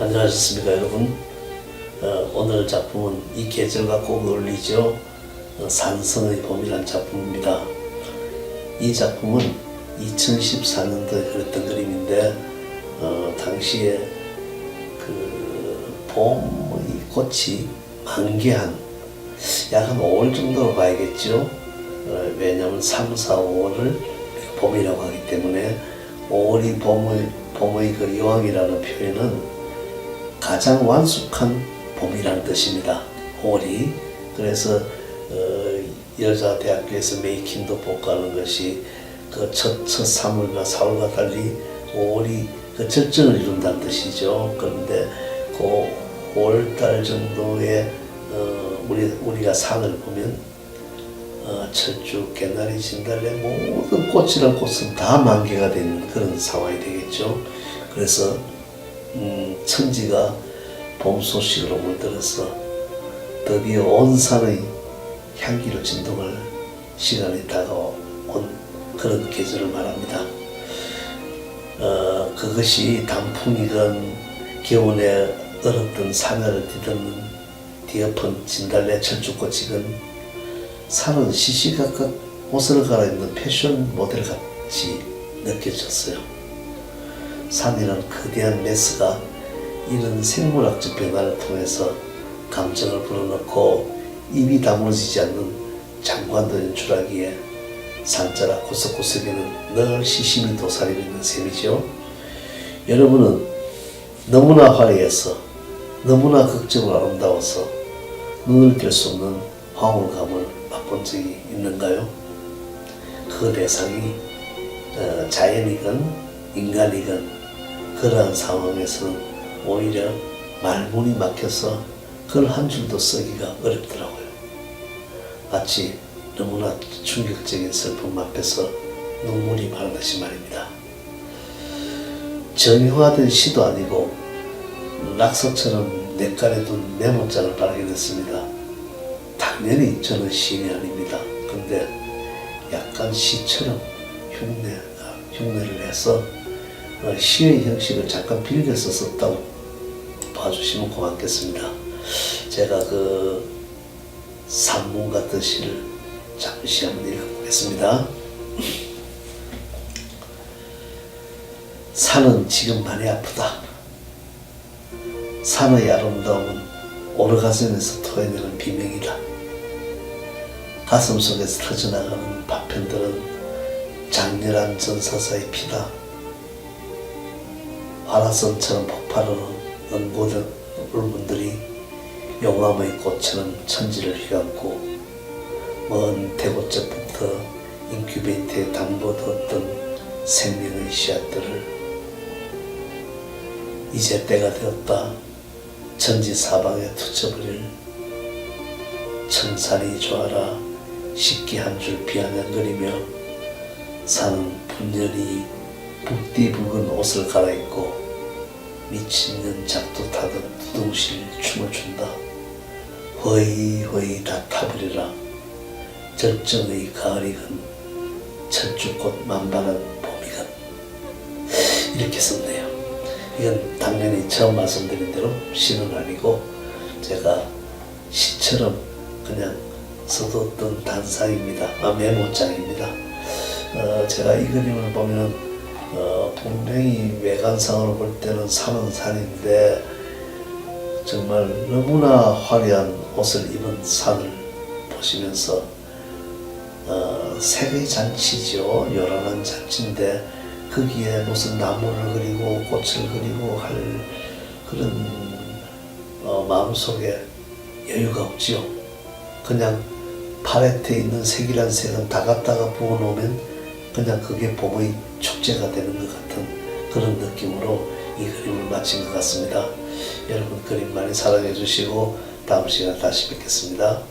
안녕하셨습니까 여러분? 어, 오늘 작품은 이 계절과 꼭 어울리죠. 어, 산성의 봄이란 작품입니다. 이 작품은 2014년도에 그렸던 그림인데 어, 당시에 그 봄의 꽃이 만개한 약 한 5월 정도로 봐야겠죠? 어, 왜냐하면 3, 4, 5월을 봄이라고 하기 때문에 5월이 봄의, 봄의 그 여왕이라는 표현은 가장 완숙한 봄이라는 뜻입니다. 5월이 그래서 어, 여자 대학교에서 메이킹도 복구하는 것이 그첫 첫 3월과 4월과 달리 5월이 그 절정을 이룬다는 뜻이죠. 그런데 그 5월달 정도에 어, 우리 우리가 산을 보면 어, 철쭉, 개나리, 진달래 모든 꽃이란 꽃은 다 만개가 되는 그런 상황이 되겠죠. 그래서 음, 천지가 봄 소식으로 물들어서 드디어 온 산의 향기로 진동할 시간이 다가온 그런 계절을 말합니다. 어, 그것이 단풍이건 겨울에 얼었던 사면을 뒤덮는 뒤엎은 진달래 철쭉꽃이건 산은 시시각각 옷을 갈아입는 패션 모델 같이 느껴졌어요. 산이라는 거대한 메스가 이런 생물학적 변화를 통해서 감정을 불어넣고 입이 다물어지지 않는 장관도 연출하기에 산자락 구석구석에는 늘 시심이 도사리고 있는 셈이죠. 여러분은 너무나 화려해서 너무나 극적으로 아름다워서 눈을 뗄 수 없는 황홀감을 맛본 적이 있는가요? 그 대상이 어, 자연이건 인간이건 그러한 상황에서는 오히려 말문이 막혀서 글 한 줄도 쓰기가 어렵더라고요. 마치 너무나 충격적인 슬픔 앞에서 눈물이 마르듯이 말입니다. 정형화된 시도 아니고 낙서처럼 냇가에 둔 메모장을 발견했습니다. 당연히 저는 시인이 아닙니다. 근데 약간 시처럼 흉내, 흉내를 내서 어, 시의 형식을 잠깐 빌려서 썼다고 봐주시면 고맙겠습니다. 제가 그 산문 같은 시를 잠시 한번 읽어보겠습니다. 산은 지금 많이 아프다. 산의 아름다움은 오르가즘에서 토해내는 비명이다. 가슴 속에서 터져나가는 파편들은 장렬한 전사사의 피다. 화라선처럼 폭발하는 모든 울분들이 용암의 꽃처럼 천지를 휘감고 먼 대고쪽부터 인큐베이터에 담궈두었던 생명의 씨앗들을 이제 때가 되었다. 천지 사방에 투쳐버릴 천산이 좋아라 식기 한 줄 비아냥거리며 산은 분연히 붓디 붉은 옷을 갈아입고 미친년 작두 타듯 두둥실 춤을 춘다. 허이 다 타버리라. 절정의 가을이건 철쭉꽃 만발한 봄이건 이렇게 썼네요. 이건 당연히 처음 말씀드린 대로 시는 아니고 제가 시처럼 그냥 써뒀던 단상입니다. 아, 메모장입니다. 어, 제가 이 그림을 보면 어, 분명히 외관상으로 볼 때는 산은 산인데 정말 너무나 화려한 옷을 입은 산을 보시면서 어, 색의 잔치죠. 요란한 잔치인데 거기에 무슨 나무를 그리고 꽃을 그리고 할 그런 어, 마음속에 여유가 없지요. 그냥 팔레트에 있는 색이란 색은 다 갖다가 부어놓으면 그냥 그게 봄의 축제가 되는 것 같은 그런 느낌으로 이 그림을 마친 것 같습니다. 여러분 그림 많이 사랑해 주시고 다음 시간 다시 뵙겠습니다.